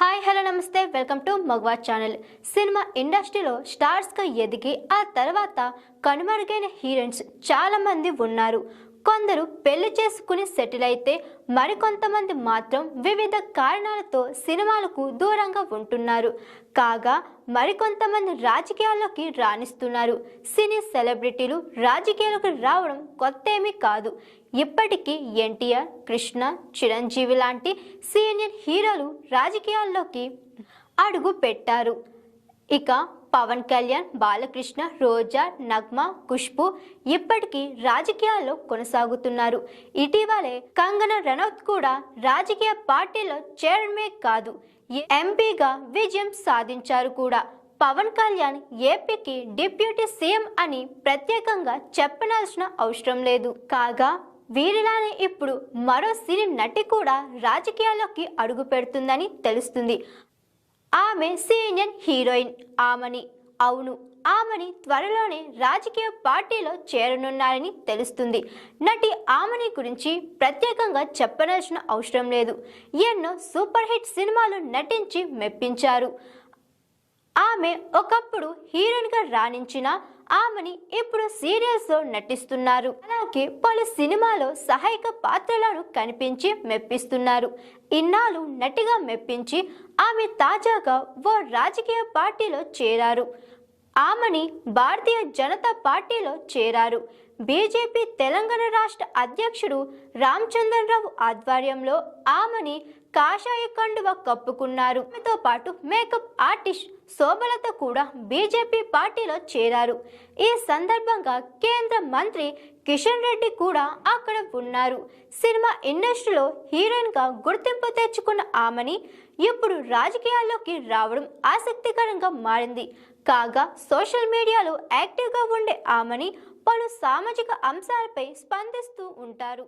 Hi hello నమస్తే. Welcome to మగవా channel. Cinema ఇండస్ట్రీలో స్టార్స్గా ఎదిగి ఆ తర్వాత కనుమరుగైన హీరోయిన్స్ చాలామంది ఉన్నారు. కొందరు పెళ్ళి చేసుకుని సెటిల్ అయితే మరికొంతమంది మాత్రం వివిధ కారణాలతో సినిమాలకు దూరంగా ఉంటున్నారు. కాగా మరికొంతమంది రాజకీయాల్లోకి రాణిస్తున్నారు. సినీ సెలబ్రిటీలు రాజకీయాలకు రావడం కొత్త ఏమీ కాదు. ఇప్పటికీ ఎన్టీఆర్ కృష్ణ చిరంజీవి లాంటి సీనియర్ హీరోలు రాజకీయాల్లోకి అడుగు పెట్టారు. ఇక పవన్ కళ్యాణ్ బాలకృష్ణ రోజా నగ్మ ఖుష్బు ఇప్పటికీ రాజకీయాల్లో కొనసాగుతున్నారు. ఇటీవలే కంగన రనౌత్ కూడా రాజకీయ పార్టీలో చేరడమే కాదు ఎంపీగా విజయం సాధించారు కూడా. పవన్ కళ్యాణ్ ఏపీకి డిప్యూటీ సీఎం అని ప్రత్యేకంగా చెప్పనాల్సిన అవసరం లేదు. కాగా వీరిలానే ఇప్పుడు మరో సినీ నటి కూడా రాజకీయాల్లోకి అడుగు పెడుతుందని తెలుస్తుంది. ఆమె సీనియర్ హీరోయిన్ ఆమని అవును ఆమని త్వరలోనే రాజకీయ పార్టీలో చేరనున్నారని తెలుస్తుంది. నటి ఆమని గురించి ప్రత్యేకంగా చెప్పనాల్సిన అవసరం లేదు. ఎన్నో సూపర్ హిట్ సినిమాలు నటించి మెప్పించారు. ఆమె ఒకప్పుడు హీరోయిన్గా రాణించిన ఆమెని ఇప్పుడు సీరియల్స్లో నటిస్తున్నారు. అలాగే పలు సినిమాలో సహాయక పాత్రలను కనిపించి మెప్పిస్తున్నారు. ఇన్నాళ్ళు నటిగా మెప్పించి ఆమె తాజాగా ఓ రాజకీయ పార్టీలో చేరారు. ఆమెని భారతీయ జనతా పార్టీలో చేరారు. బీజేపీ తెలంగాణ రాష్ట్ర అధ్యక్షుడు రామచంద్రరావు ఆధ్వర్యంలో ఆమెని కాషాయ కండువ కప్పుకున్నారు. ఆమెతో పాటు మేకప్ ఆర్టిస్ట్ శోభలత కూడా బీజేపీ పార్టీలో చేరారు. ఈ సందర్భంగా కేంద్ర మంత్రి కిషన్ రెడ్డి కూడా అక్కడ ఉన్నారు. సినిమా ఇండస్ట్రీలో హీరోయిన్గా గుర్తింపు తెచ్చుకున్న ఆమెని ఇప్పుడు రాజకీయాల్లోకి రావడం ఆసక్తికరంగా మారింది. కాగా సోషల్ మీడియాలో యాక్టివ్గా ఉండే ఆమెని పలు సామాజిక అంశాలపై స్పందిస్తూ ఉంటారు.